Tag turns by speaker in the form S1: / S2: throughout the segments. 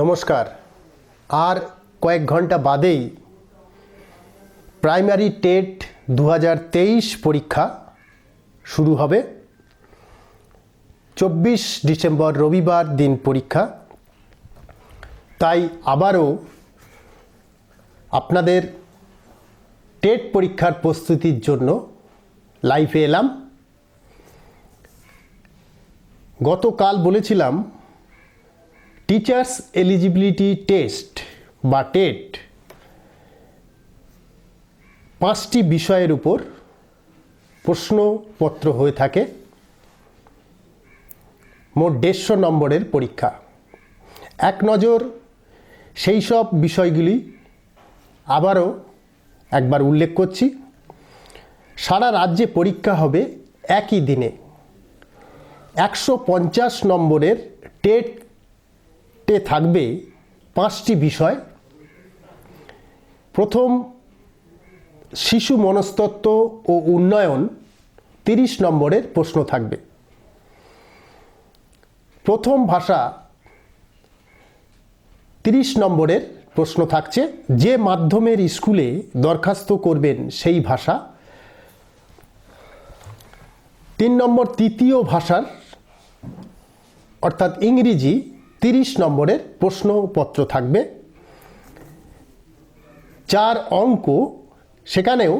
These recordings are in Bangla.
S1: নমস্কার। আর কয়েক ঘণ্টা বাদেই প্রাইমারি টেট দু হাজার তেইশ পরীক্ষা শুরু হবে। চব্বিশ ডিসেম্বর রবিবার দিন পরীক্ষা। তাই আবারও আপনাদের টেট পরীক্ষার প্রস্তুতির জন্য লাইভে এলাম। গতকাল বলেছিলাম টিচার্স এলিজিবিলিটি টেস্ট বা টেট পাঁচটি বিষয়ের উপর প্রশ্নপত্র হয়ে থাকে। মোট দেড়শো নম্বরের পরীক্ষা। এক নজর সেই সব বিষয়গুলি আবারও একবার উল্লেখ করছি। সারা রাজ্যে পরীক্ষা হবে একই দিনে। একশো পঞ্চাশ নম্বরের টেটে থাকবে পাঁচটি বিষয়। প্রথম, শিশু মনস্তত্ত্ব ও উন্নয়ন তিরিশ নম্বরের প্রশ্ন থাকবে। প্রথম ভাষা তিরিশ নম্বরের প্রশ্ন থাকছে, যে মাধ্যমের স্কুলে দরখাস্ত করবেন সেই ভাষা। তিন নম্বর, তৃতীয় ভাষার, অর্থাৎ ইংরেজি তিরিশ নম্বরের প্রশ্নপত্র থাকবে। চার অঙ্ক, সেখানেও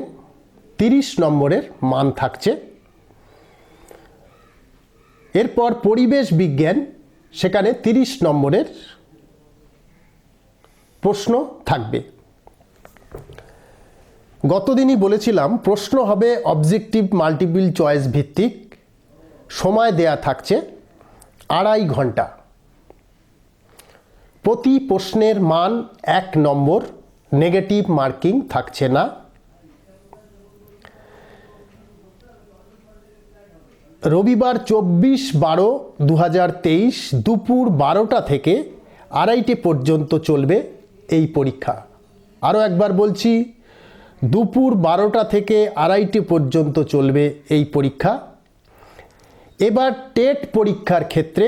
S1: তিরিশ নম্বরের মান থাকছে। এরপর পরিবেশ বিজ্ঞান, সেখানে তিরিশ নম্বরের প্রশ্ন থাকবে। গতদিনই বলেছিলাম, প্রশ্ন হবে অবজেক্টিভ মাল্টিপল চয়েস ভিত্তিক। সময় দেয়া থাকছে আড়াই ঘণ্টা। প্রতি প্রশ্নের মান এক নম্বর, নেগেটিভ মার্কিং থাকছে না। রবিবার চব্বিশ বারো দু দুপুর বারোটা থেকে আড়াইটে পর্যন্ত চলবে এই পরীক্ষা। আরও একবার বলছি, দুপুর বারোটা থেকে আড়াইটে পর্যন্ত চলবে এই পরীক্ষা। এবার টেট পরীক্ষার ক্ষেত্রে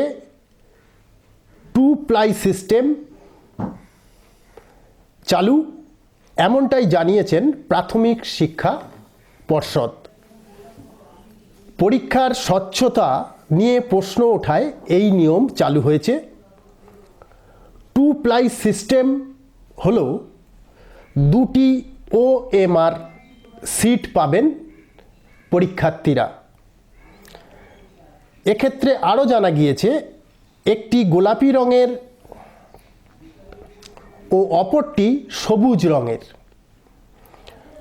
S1: টু প্লাই সিস্টেম চালু, এমনটাই জানিয়েছেন প্রাথমিক শিক্ষা পর্ষদ। পরীক্ষার স্বচ্ছতা নিয়ে প্রশ্ন ওঠায় এই নিয়ম চালু হয়েছে। টু প্লাই সিস্টেম হল দুটি ও এমআর সিট পাবেন পরীক্ষার্থীরা। এক্ষেত্রে আরও জানা গিয়েছে একটি গোলাপি রঙের ও অপরটি সবুজ রঙের।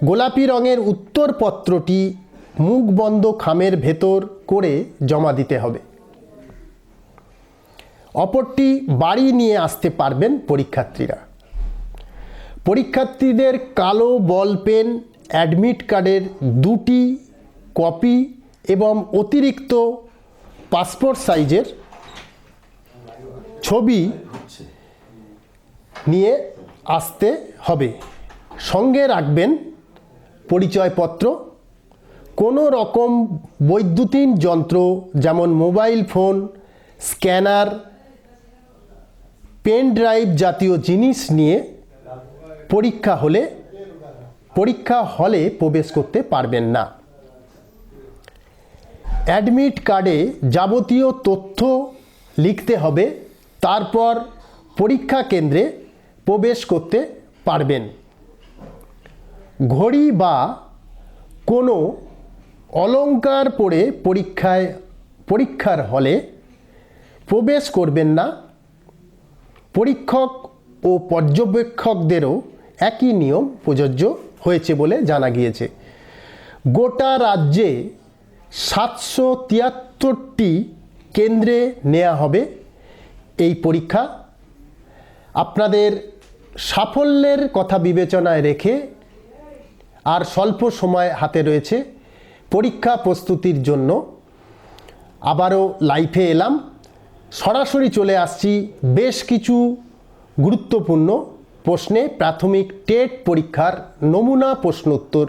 S1: গোলাপি রঙের উত্তরপত্রটি মুখ বন্ধ খামের ভেতর করে জমা দিতে হবে। অপরটি বাড়ি নিয়ে আসতে পারবেন পরীক্ষার্থীরা। পরীক্ষার্থীদের কালো বল পেন, অ্যাডমিট কার্ডের দুটি কপি এবং অতিরিক্ত পাসপোর্ট সাইজের ছবি নিয়ে আসতে হবে। সঙ্গে রাখবেন পরিচয়পত্র। কোনো রকম বৈদ্যুতিন যন্ত্র, যেমন mobile phone, scanner, pen drive জাতীয় জিনিস নিয়ে পরীক্ষা হলে পরীক্ষা হলে প্রবেশ করতে পারবেন না। অ্যাডমিট কার্ডে যাবতীয় তথ্য লিখতে হবে। তারপর পরীক্ষা কেন্দ্রে প্রবেশ করতে পারবেন। ঘড়ি বা কোনো অলঙ্কার পরে পরীক্ষায়, পরীক্ষার হলে প্রবেশ করবেন না। পরীক্ষক ও পর্যবেক্ষকদেরও একই নিয়ম প্রযোজ্য হয়েছে বলে জানা গিয়েছে। গোটা রাজ্যে সাতশো তিয়াত্তরটি কেন্দ্রে নেওয়া হবে। এই পরীক্ষা আপনাদের সাফল্যের কথা বিবেচনায় রেখে আর স্বল্প সময় হাতে রয়েছে পরীক্ষা প্রস্তুতির জন্য। আবারও লাইফে এলাম। সরাসরি চলে আসছি বেশ কিছু গুরুত্বপূর্ণ প্রশ্নে। প্রাথমিক টেট পরীক্ষার নমুনা প্রশ্ন উত্তর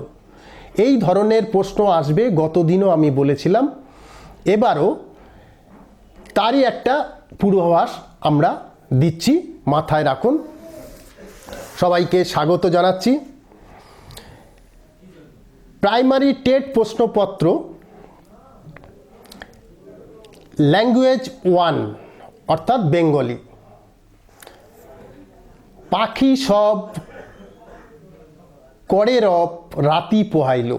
S1: এই ধরনের প্রশ্ন আসবে, গতদিনও আমি বলেছিলাম। এবারও তারই একটা পূর্বাভাস আমরা দিচ্ছি, মাথায় রাখুন। সবাইকে স্বাগত জানাচ্ছি। প্রাইমারি টেট প্রশ্নপত্র, ল্যাঙ্গুয়েজ ওয়ান, অর্থাৎ বেঙ্গলি। পাখি সব করে রব রাতি পোহাইল।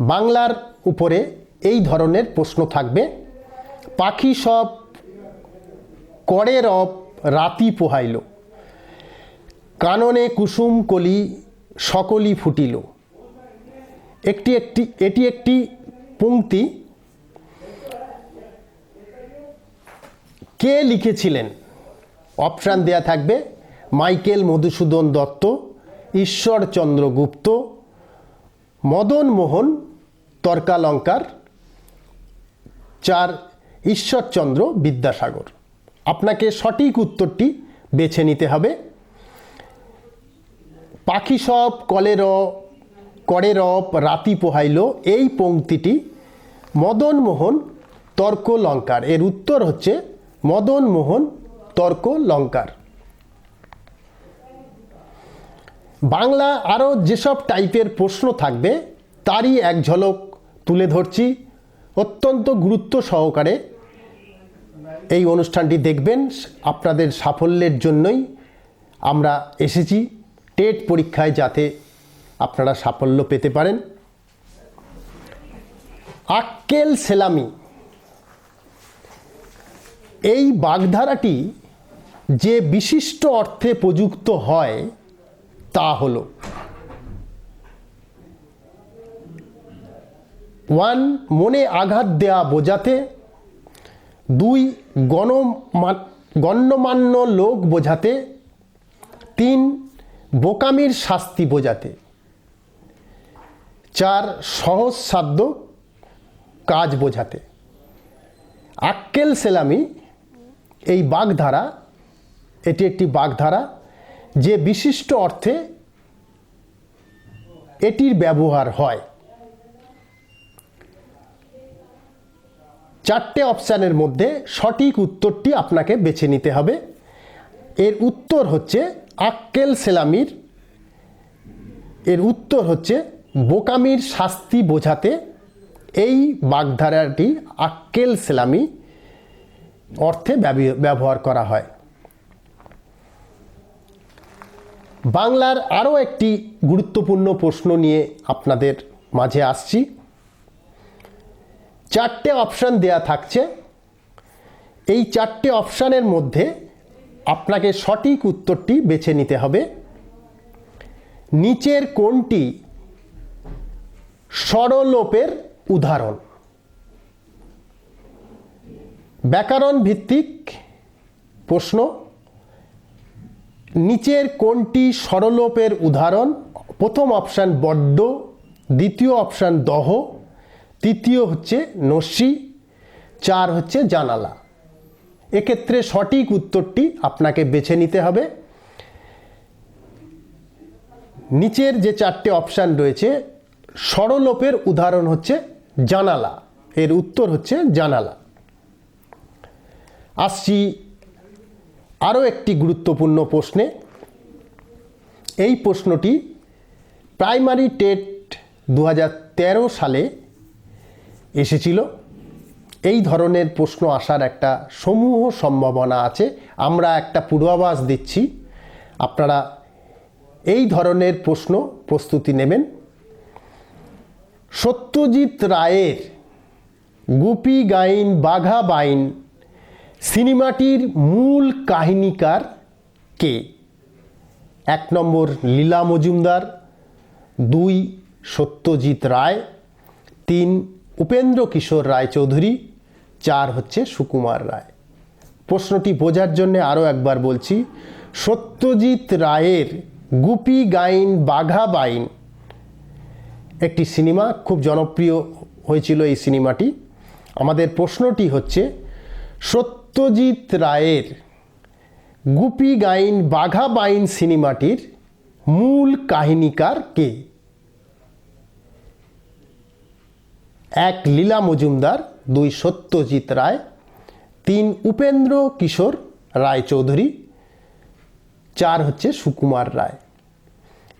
S1: বাংলার উপরে এই ধরনের প্রশ্ন থাকবে। পাখি সব করে রব রাতি পোহাইল। কাননে কুসুম কলি সকলই ফুটিল। একটি একটি, এটি একটি পংক্তি। কে লিখেছিলেন? অপশান দেয়া থাকবে, মাইকেল মধুসূদন দত্ত ঈশ্বরচন্দ্র গুপ্ত, মদন মোহন তর্কালঙ্কার, চার ঈশ্বরচন্দ্র বিদ্যাসাগর। আপনাকে সঠিক উত্তরটি বেছে নিতে হবে। পাখি সব কলের করে রব রাতি পোহাইল। এই পংক্তিটি মদন মোহন তর্ক লঙ্কার এর উত্তর হচ্ছে মদন মোহন তর্ক লঙ্কার বাংলা আরও যেসব টাইপের প্রশ্ন থাকবে, তারই এক ঝলক তুলে ধরছি। অত্যন্ত গুরুত্ব সহকারে এই অনুষ্ঠানটি দেখবেন, আপনাদের সাফল্যের জন্যই আমরা এসেছি। টেট পরীক্ষায় যাতে আপনারা সাফল্য পেতে পারেন। আক্কেল সেলামি। এই বাগধারাটি যে বিশিষ্ট অর্থে প্রযুক্ত হয়, তা হল ওয়ান, মনে আঘাত দেয়া বোঝাতে দুই গণমা গণ্যমান্য লোক বোঝাতে, তিন বোকামির শাস্তি বোঝাতে, চার সহজসাধ্য কাজ বোঝাতে। আক্কেল সেলামি, এই বাগধারা, এটি একটি বাগধারা, যে বিশিষ্ট অর্থে এটির ব্যবহার হয়। চারটে অপশানের মধ্যে সঠিক উত্তরটি আপনাকে বেছে নিতে হবে। এর উত্তর হচ্ছে আক্কেল সেলামির। এর উত্তর হচ্ছে বোকামির শাস্তি বোঝাতে। এই বাগধারাটি আক্কেল সেলামি অর্থে ব্যবি- ব্যবহার করা হয়। বাংলার আরও একটি গুরুত্বপূর্ণ প্রশ্ন নিয়ে আপনাদের মাঝে আসছি। চারটে অপশান দেয়া থাকছে। এই চারটে অপশানের মধ্যে আপনাকে সঠিক উত্তরটি বেছে নিতে হবে। নিচের কোনটি সরলোপের উদাহরণ? ব্যাকরণ ভিত্তিক প্রশ্ন। নিচের কোনটি সরলোপের উদাহরণ? প্রথম অপশান বড্ড, দ্বিতীয় অপশান দহ। তৃতীয় হচ্ছে নস্যি চার হচ্ছে জানালা। এক্ষেত্রে সঠিক উত্তরটি আপনাকে বেছে নিতে হবে। নিচের যে চারটে অপশান রয়েছে, সরলোপের উদাহরণ হচ্ছে জানালা। এর উত্তর হচ্ছে জানালা। আসছি আরও একটি গুরুত্বপূর্ণ প্রশ্নে। এই প্রশ্নটি প্রাইমারি টেট দু হাজার তেরো সালে এসেছিল। এই ধরনের প্রশ্ন আসার একটা সমূহ সম্ভাবনা আছে। আমরা একটা পূর্বাভাস দিচ্ছি। আপনারা এই ধরনের প্রশ্ন প্রস্তুতি নেবেন। সত্যজিৎ রায়ের গুপি গাইন, বাঘা বাইন সিনেমাটির মূল কাহিনীকার কে? এক নম্বর লীলা মজুমদার, দুই সত্যজিৎ রায়, তিন উপেন্দ্র কিশোর রায়চৌধুরী চার হচ্ছে সুকুমার রায়। প্রশ্নটি বোঝার জন্য আরও একবার বলছি, সত্যজিৎ রায়ের গুপি গাইন বাঘা বাইন একটি সিনেমা খুব জনপ্রিয় হয়েছিল এই সিনেমাটি। আমাদের প্রশ্নটি হচ্ছে, সত্যজিৎ রায়ের গুপি গাইন বাঘা বাইন সিনেমাটির মূল কাহিনীকার কে? এক লীলা মজুমদার, দুই সত্যজিৎ রায়, তিন উপেন্দ্র কিশোর রায়চৌধুরী, চার হচ্ছে সুকুমার রায়।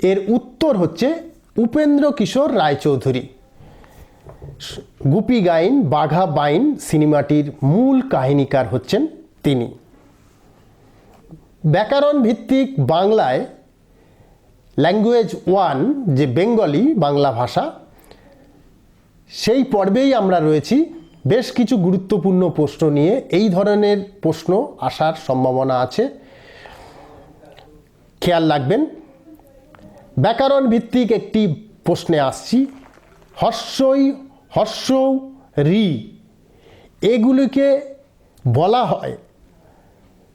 S1: এর উত্তর হচ্ছে উপেন্দ্র কিশোর রায়চৌধুরী। গুপি গাইন, বাঘা বাইন সিনেমাটির মূল কাহিনীকার হচ্ছেন তিনি। ব্যাকরণ ভিত্তিক বাংলায় ল্যাঙ্গুয়েজ ওয়ান যে বেঙ্গলি বাংলা ভাষা সেই পর্বেই আমরা রয়েছি। বেশ কিছু গুরুত্বপূর্ণ প্রশ্ন নিয়ে এই ধরনের প্রশ্ন আসার সম্ভাবনা আছে। খেয়াল রাখবেন, ব্যাকরণ ভিত্তিক একটি প্রশ্নে আসছি। হর্ষই হর্ষ রি, এগুলিকে বলা হয়।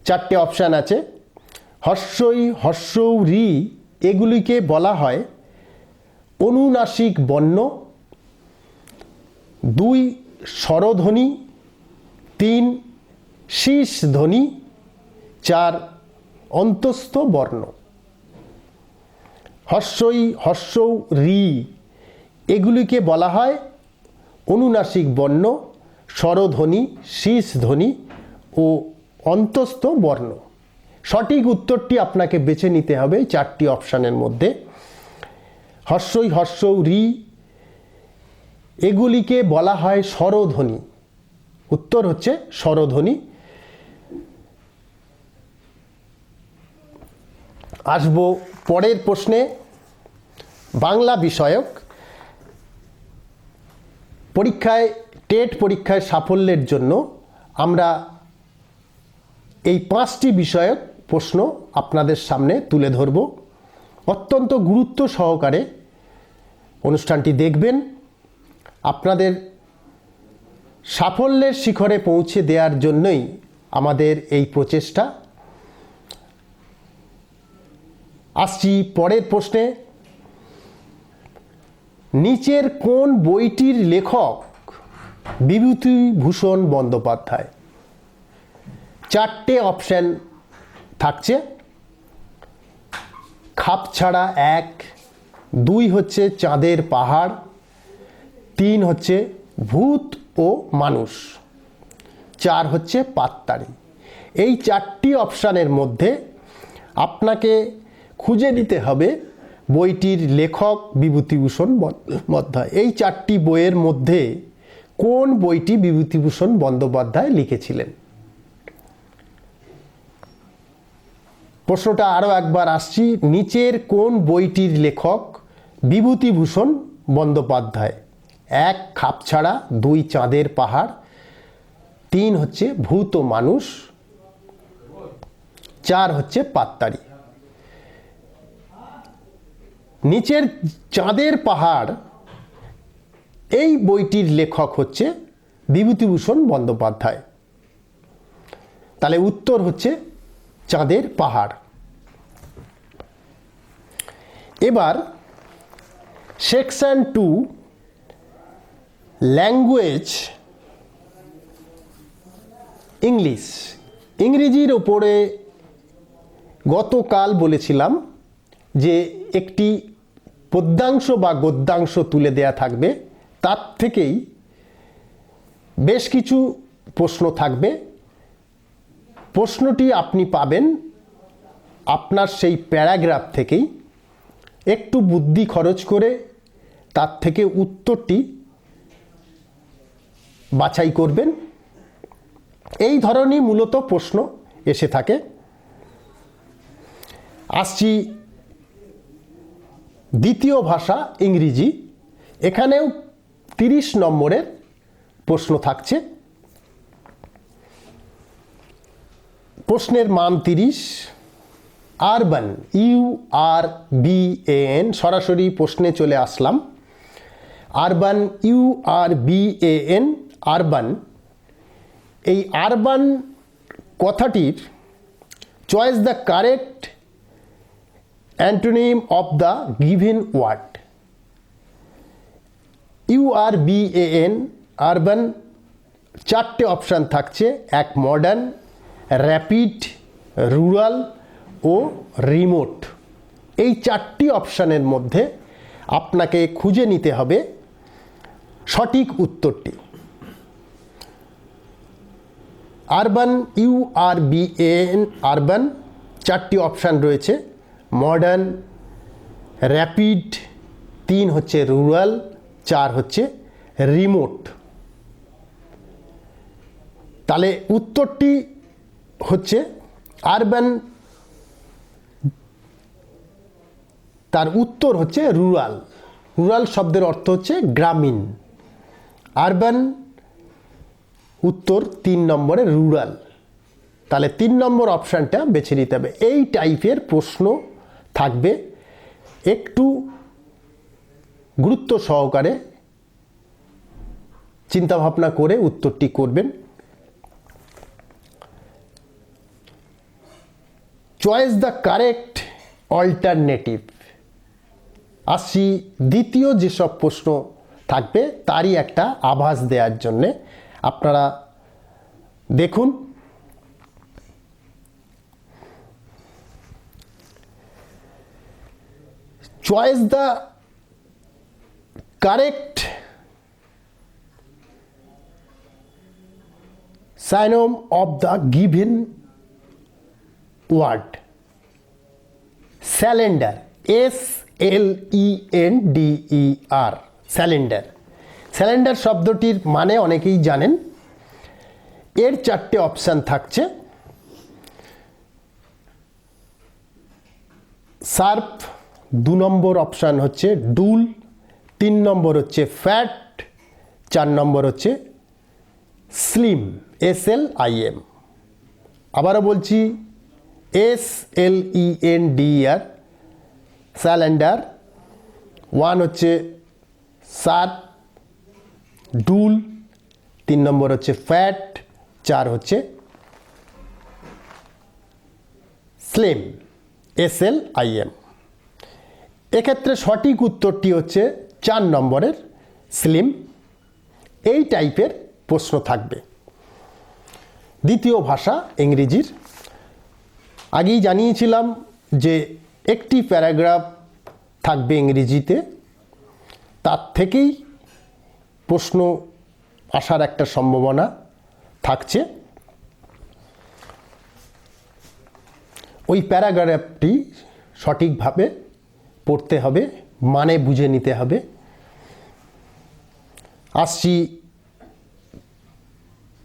S1: চারটে অপশান আছে। হর্ষই হর্ষ রি, এগুলিকে বলা হয় অনুনাসিক বর্ণ। দুই স্বরধ্বনি, তিন শীষ ধ্বনি চার অন্তস্থ বর্ণ। হর্ষই হর্ষৌ রি, এগুলিকে বলা হয় অনুনাসিক বর্ণ, স্বরধ্বনি শীষ ধ্বনি ও অন্তস্থ বর্ণ। সঠিক উত্তরটি আপনাকে বেছে নিতে হবে চারটি অপশানের মধ্যে। হর্ষই হর্ষৌ রি এগুলিকে বলা হয় স্বরধ্বনি। উত্তর হচ্ছে স্বরধ্বনি। আসব পরের প্রশ্নে। বাংলা বিষয়ক। পরীক্ষায়, টেট পরীক্ষায় সাফল্যের জন্য আমরা এই পাঁচটি বিষয়ক প্রশ্ন আপনাদের সামনে তুলে ধরব। অত্যন্ত গুরুত্ব সহকারে অনুষ্ঠানটি দেখবেন। আপনাদের সাফল্যের শিখরে পৌঁছে দেওয়ার জন্যই আমাদের এই প্রচেষ্টা। আসছি পরের প্রশ্নে। নিচের কোন বইটির লেখক বিভূতিভূষণ বন্দ্যোপাধ্যায়? চারটে অপশান থাকছে। খাপ ছাড়া এক, দুই হচ্ছে চাঁদের পাহাড় তিন হচ্ছে ভূত ও মানুষ। চার হচ্ছে পাত্তারি। এই চারটি অপশানের মধ্যে আপনাকে খুঁজে নিতে হবে বইটির লেখক বিভূতিভূষণ বন্দ্যোপাধ্যায়। এই চারটি বইয়ের মধ্যে কোন বইটি বিভূতিভূষণ বন্দ্যোপাধ্যায় লিখেছিলেন? প্রশ্নটা আরও একবার আসছি, নিচের কোন বইটির লেখক বিভূতিভূষণ বন্দ্যোপাধ্যায়? এক খাপ ছাড়া দুই চাঁদের পাহাড়, তিন হচ্ছে ভূত মানুষ, চার হচ্ছে পাত্তারি। নিচের চাঁদের পাহাড়, এই বইটির লেখক হচ্ছে বিভূতিভূষণ বন্দ্যোপাধ্যায়। তাহলে উত্তর হচ্ছে চাঁদের পাহাড়। এবার সেকশন টু ল্যাঙ্গুয়েজ ইংলিশ ইংরেজির ওপরে গতকাল বলেছিলাম যে একটি পদ্যাংশ বা গদ্যাংশ তুলে দেয়া থাকবে, তার থেকেই বেশ কিছু প্রশ্ন থাকবে। প্রশ্নটি আপনি পাবেন আপনার সেই প্যারাগ্রাফ থেকেই। একটু বুদ্ধি খরচ করে তার থেকে উত্তরটি বাছাই করবেন। এই ধরনই মূলত প্রশ্ন এসে থাকে। আসছি দ্বিতীয় ভাষা, ইংরেজি। এখানেও তিরিশ নম্বরের প্রশ্ন থাকছে। প্রশ্নের মান তিরিশ। Urban, U R B N, সরাসরি প্রশ্নে চলে আসলাম। Urban, U R B A N urban, এই আরবান কথাটির choice the correct antonym of the given word. U R B N, urban, চারটে অপশান থাকছে, এক মডার্ন র্যাপিড রুরাল ও রিমোট এই চারটি অপশানের মধ্যে আপনাকে খুঁজে নিতে হবে সঠিক উত্তরটি। Urban U R B N urban চারটি অপশান রয়েছে। মডার্ন র্যাপিড তিন হচ্ছে রুরাল চার হচ্ছে রিমোট তাহলে উত্তরটি হচ্ছে আরবান তার উত্তর হচ্ছে রুরাল রুরাল শব্দের অর্থ হচ্ছে গ্রামীণ। আরবান উত্তর তিন নম্বরে রুরাল। তাহলে তিন নম্বর অপশানটা বেছে নিতে হবে। এই টাইপের প্রশ্ন থাকবে। একটু গুরুত্ব সহকারে চিন্তাভাবনা করে উত্তরটি করবেন। Choice the correct alternative. আসছি দ্বিতীয় যেসব প্রশ্ন থাকবে, তারই একটা আভাস দেওয়ার জন্যে। আপনারা দেখুন। Choice the correct synonym of the given word slender S L E N D E R slender slender শব্দটির মানে অনেকেই জানেন। এর চারটে অপশান থাকছে। সার্প দু নম্বর অপশান হচ্ছে ডুল তিন নম্বর হচ্ছে ফ্যাট চার নম্বর হচ্ছে slim S L I M আবারও বলছি S L E N D R slender one হচ্ছে সার্ফ ডুল তিন নম্বর হচ্ছে ফ্যাট চার হচ্ছে slim S L I M এক্ষেত্রে সঠিক উত্তরটি হচ্ছে চার নম্বরের স্লিম এই টাইপের প্রশ্ন থাকবে। দ্বিতীয় ভাষা ইংরেজির। আগেই জানিয়েছিলাম যে একটি প্যারাগ্রাফ থাকবে ইংরেজিতে, তার থেকেই প্রশ্ন আসার একটা সম্ভাবনা থাকছে। ওই প্যারাগ্রাফটি সঠিকভাবে পড়তে হবে মানে বুঝে নিতে হবে। আসছি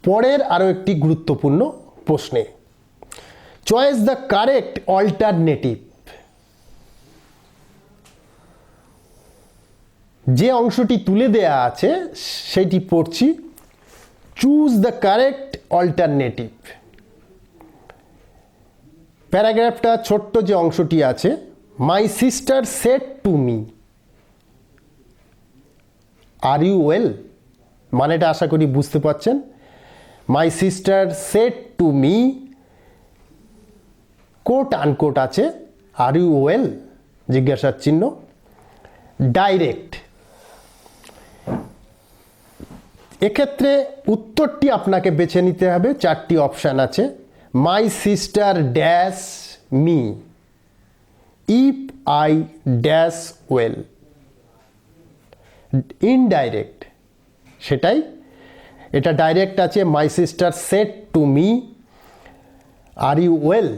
S1: পরের আরও একটি গুরুত্বপূর্ণ প্রশ্নে। চয়েস দ্য কারেক্ট অল্টারনেটিভ যে অংশটি তুলে দেয়া আছে, সেটি পড়ছি চুজ দ্য কারেক্ট অল্টারনেটিভ প্যারাগ্রাফটা ছোট্ট যে অংশটি আছে my sister said to me are you well মানেটা আশা করি বুঝতে পারছেন। My sister said to me quote unquote আছে আর ইউ ওয়েল জিজ্ঞাসার চিহ্ন। ডাইরেক্ট এক্ষেত্রে উত্তরটি আপনাকে বেছে নিতে হবে। চারটি অপশান আছে। My sister dash me if I dash well indirect সেটাই। এটা ডাইরেক্ট আছে। My sister said to me are you well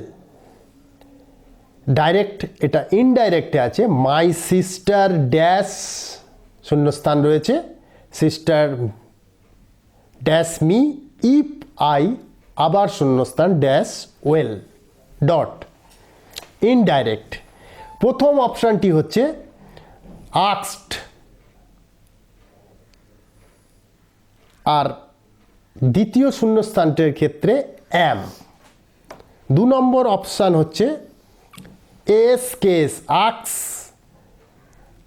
S1: direct এটা ইনডাইরেক্টে আছে। মাই সিস্টার ড্যাশ শূন্যস্থান রয়েছে। Sister dash me if I আবার শূন্যস্থান ড্যাশ ওয়েল ডট ইনডাইরেক্ট প্রথম অপশানটি হচ্ছে আক্সড আর দ্বিতীয় শূন্যস্থানটির ক্ষেত্রে অ্যাম দু নম্বর অপশান হচ্ছে এস কেস আক্স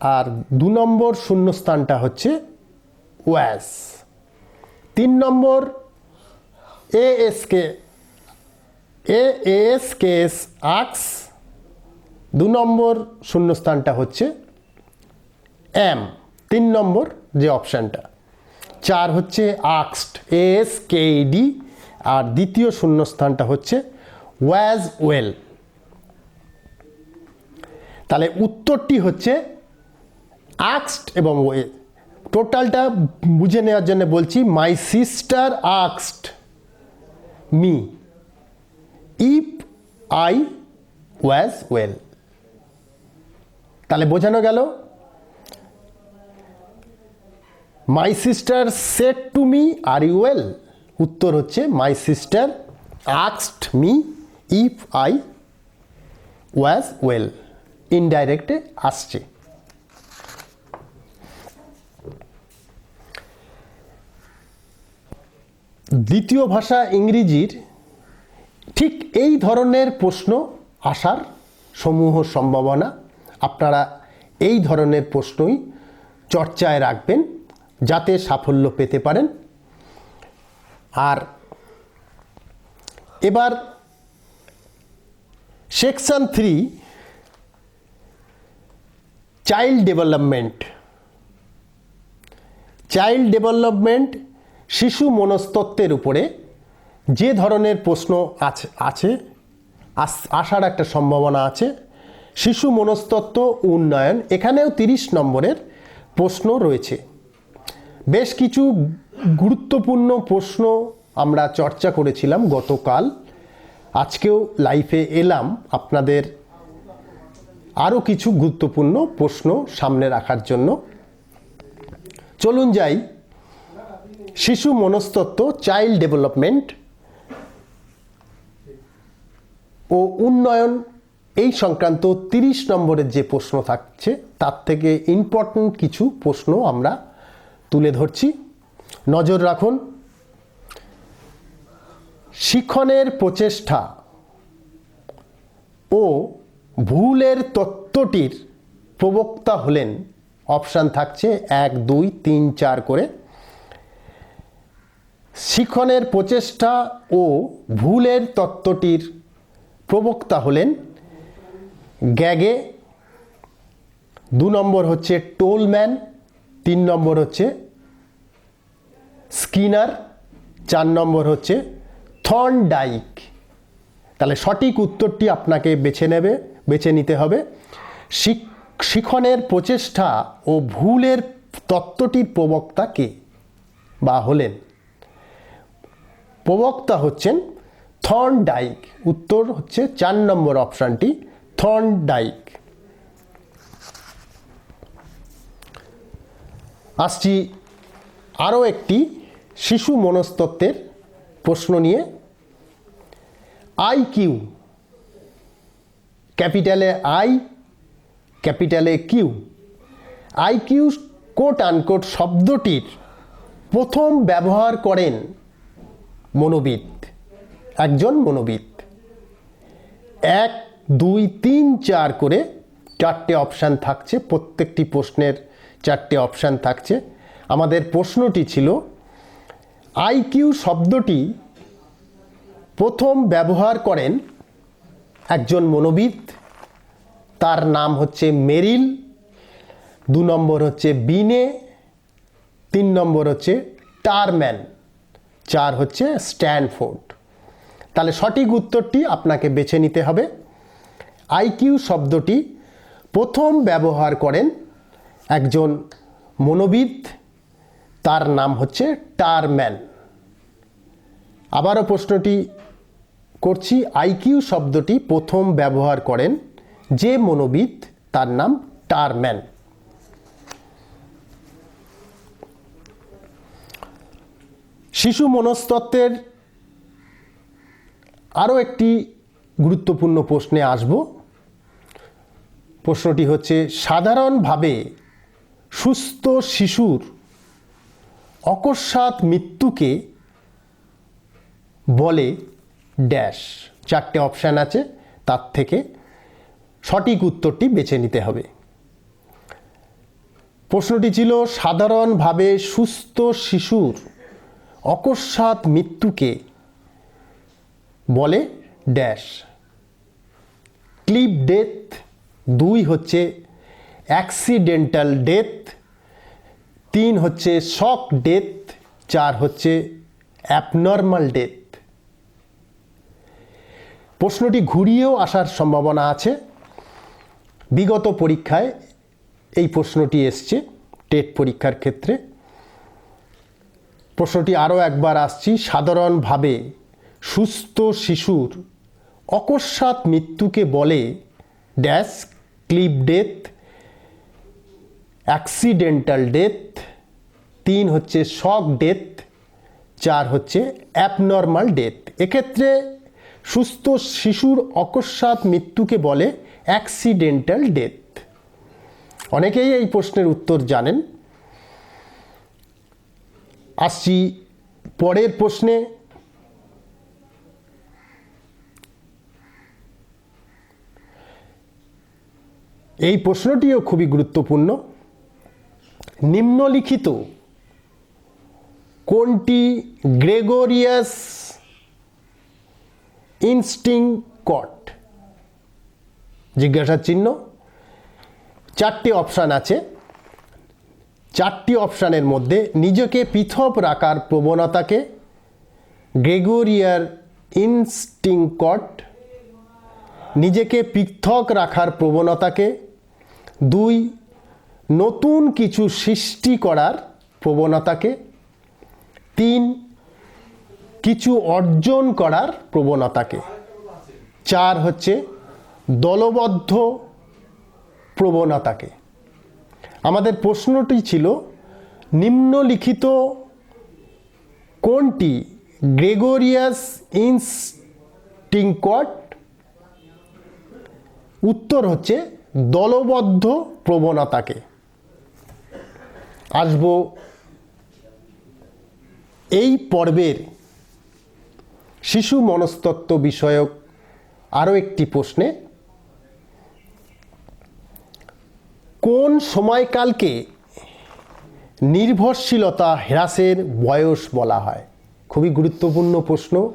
S1: আর দু নম্বর শূন্যস্থানটা হচ্ছে was number A S K A S case asks দু নম্বর শূন্যস্থানটা হচ্ছে এম তিন নম্বর যে অপশানটা। চার হচ্ছে আক্সড এস কে ডি আর দ্বিতীয় শূন্যস্থানটা হচ্ছে ওয়াজ ওয়েল তাহলে উত্তরটি হচ্ছে আক্সড এবং ওয়ে টোটালটা বুঝে নেওয়ার জন্য বলছি my sister আক্সড me if I was well তাহলে বোঝানো গেল my sister said to me are you well উত্তর হচ্ছে my sister আক্সড me if I was well ইনডাইরেক্টে আসছে। দ্বিতীয় ভাষা ইংরেজির ঠিক এই ধরনের প্রশ্ন আসার সমূহ সম্ভাবনা আপনারা এই ধরনের প্রশ্নই চর্চায় রাখবেন, যাতে সাফল্য পেতে পারেন। আর এবার section three, child development. Child development শিশু মনস্তত্ত্বের উপরে যে ধরনের প্রশ্ন আছে আছে, আস- আসার একটা সম্ভাবনা আছে, শিশু মনস্তত্ত্ব উন্নয়ন, এখানেও তিরিশ নম্বরের প্রশ্ন রয়েছে। বেশ কিছু গুরুত্বপূর্ণ প্রশ্ন আমরা চর্চা করেছিলাম গতকাল। আজকেও লাইফে এলাম আপনাদের আরও কিছু গুরুত্বপূর্ণ প্রশ্ন সামনে রাখার জন্য। চলুন যাই শিশু মনস্তত্ত্ব চাইল্ড ডেভেলপমেন্ট ও উন্নয়ন, এই সংক্রান্ত তিরিশ নম্বরের যে প্রশ্ন থাকছে, তার থেকে ইম্পর্ট্যান্ট কিছু প্রশ্ন আমরা তুলে ধরছি। নজর রাখুন, শিক্ষণের প্রচেষ্টা ও ভুলের তত্ত্বটির প্রবক্তা হলেন অপশান থাকছে এক, দুই, তিন, চার করে। শিক্ষণের প্রচেষ্টা ও ভুলের তত্ত্বটির প্রবক্তা হলেন গ্যাগে। দু নম্বর হচ্ছে টোলম্যান, তিন নম্বর হচ্ছে স্কিনার, চার নম্বর হচ্ছে থর্নডাইক। তাহলে সঠিক উত্তরটি আপনাকে বেছে নেবে, বেছে নিতে হবে। শিখনের প্রচেষ্টা ও ভুলের তত্ত্বটির প্রবক্তা কে বা হলেন? প্রবক্তা হচ্ছেন থর্ন ডাইক উত্তর হচ্ছে চার নম্বর অপশানটি থর্ন ডাইক আসছি আরও একটি শিশু মনস্তত্ত্বের প্রশ্ন নিয়ে। আই কিউ, ক্যাপিটালে I, ক্যাপিটালে Q. I Q quote unquote শব্দটির প্রথম ব্যবহার করেন মনোবিদ। একজন মনোবিদ। এক, দুই, তিন, চার করে চারটে অপশান থাকছে, প্রত্যেকটি প্রশ্নের চারটে অপশান থাকছে। আমাদের প্রশ্নটি ছিল আইকিউ শব্দটি প্রথম ব্যবহার করেন একজন মনোবিদ, তার নাম হচ্ছে মেরিল, দু নম্বর হচ্ছে বিনে, তিন নম্বর হচ্ছে টারম্যান। চার হচ্ছে স্ট্যানফোর্ড। তাহলে সঠিক উত্তরটি আপনাকে বেছে নিতে হবে। আইকিউ শব্দটি প্রথম ব্যবহার করেন একজন মনোবিদ, তার নাম হচ্ছে টারম্যান। আবারও প্রশ্নটি করছি আইকিউ শব্দটি প্রথম ব্যবহার করেন যে মনোবিদ, তার নাম টারম্যান। শিশু মনস্তত্ত্বের আরও একটি গুরুত্বপূর্ণ প্রশ্নে আসব। প্রশ্নটি হচ্ছে, সাধারণভাবে সুস্থ শিশুর অকস্মাৎ মৃত্যুকে বলে ড্যাশ। চারটে অপশান আছে, তার থেকে সঠিক উত্তরটি বেছে নিতে হবে। প্রশ্নটি ছিল, সাধারণভাবে সুস্থ শিশুর অকস্মাৎ মৃত্যুকে বলে ড্যাশ। ক্লিপ ডেথ দুই হচ্ছে অ্যাক্সিডেন্টাল ডেথ, তিন হচ্ছে শক ডেথ, চার হচ্ছে অ্যাবনর্মাল ডেথ। প্রশ্নটি ঘুরিয়েও আসার সম্ভাবনা আছে। বিগত পরীক্ষায় এই প্রশ্নটি এসছে, টেট পরীক্ষার ক্ষেত্রে। প্রশ্নটি আরও একবার আসছি। সাধারণভাবে সুস্থ শিশুর অকস্মাৎ মৃত্যুকে বলে dash, crib death, accidental death, তিন হচ্ছে শক ডেথ, চার হচ্ছে অ্যাবনর্মাল ডেথ। এক্ষেত্রে সুস্থ শিশুর অকস্মাৎ মৃত্যুকে বলে অ্যাক্সিডেন্টাল ডেথ। অনেকেই এই প্রশ্নের উত্তর জানেন। আসছি পরের প্রশ্নে। এই প্রশ্নটিও খুবই গুরুত্বপূর্ণ। নিম্নলিখিত কোনটি গ্রেগোরিয়াস ইনস্টিং কট জিজ্ঞাসার চিহ্ন। চারটি অপশান আছে। চারটি অপশানের মধ্যে নিজেকে পৃথক রাখার প্রবণতাকে, গ্রেগোরিয়ার ইনস্টিং কট নিজেকে পৃথক রাখার প্রবণতাকে, দুই, নতুন কিছু সৃষ্টি করার প্রবণতাকে, তিন, কিছু অর্জন করার প্রবণতাকে। চার হচ্ছে দলবদ্ধ প্রবণতাকে। আমাদের প্রশ্নটি ছিল, নিম্নলিখিত কোনটি গ্রেগরিয়াস ইনস্টিংকট? উত্তর হচ্ছে দলবদ্ধ প্রবণতাকে। আসব এই পর্বের শিশু মনস্তত্ত্ব বিষয়ক আরও একটি প্রশ্নে। কোন সময়কালকে নির্ভরশীলতা হ্রাসের বয়স বলা হয়? খুবই গুরুত্বপূর্ণ প্রশ্ন।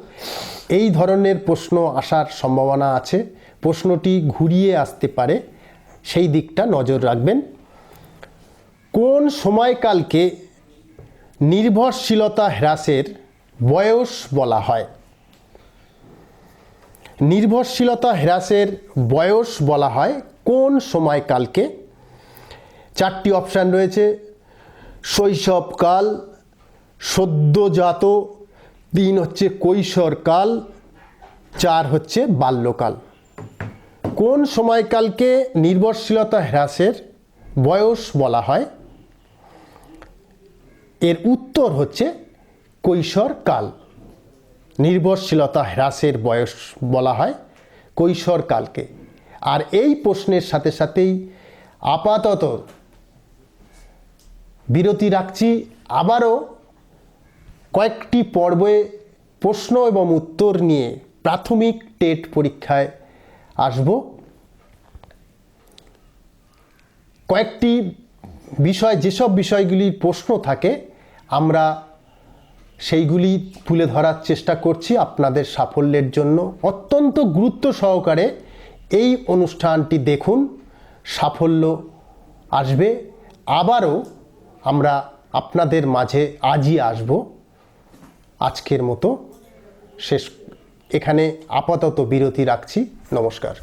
S1: এই ধরনের প্রশ্ন আসার সম্ভাবনা আছে। প্রশ্নটি ঘুরিয়ে আসতে পারে। সেই দিকটা নজর রাখবেন। কোন সময়কালকে নির্ভরশীলতা হ্রাসের বয়স বলা হয়? নির্ভরশীলতা হ্রাসের বয়স বলা হয় কোন সময়কালকে? চারটি অপশান রয়েছে। শৈশবকাল সদ্যজাত তিন হচ্ছে কৈশোরকাল চার হচ্ছে বাল্যকাল। কোন সময়কালকে নির্ভরশীলতা হ্রাসের বয়স বলা হয়? এর উত্তর হচ্ছে কৈশোরকাল নির্ভরশীলতা হ্রাসের বয়স বলা হয় কৈশোরকালকে আর এই প্রশ্নের সাথে সাথেই আপাতত বিরতি রাখছি। আবারও কয়েকটি পর্বে প্রশ্ন এবং উত্তর নিয়ে প্রাথমিক টেট পরীক্ষায় আসব। কয়েকটি বিষয়, যেসব বিষয়গুলির প্রশ্ন থাকে, আমরা সেইগুলি তুলে ধরার চেষ্টা করছি আপনাদের সাফল্যের জন্য। অত্যন্ত গুরুত্ব সহকারে এই অনুষ্ঠানটি দেখুন, সাফল্য আসবে। আবারও আমরা আপনাদের মাঝে আজই আসব আজকের মতো শেষ এখানে আপাতত বিরতি রাখছি। নমস্কার।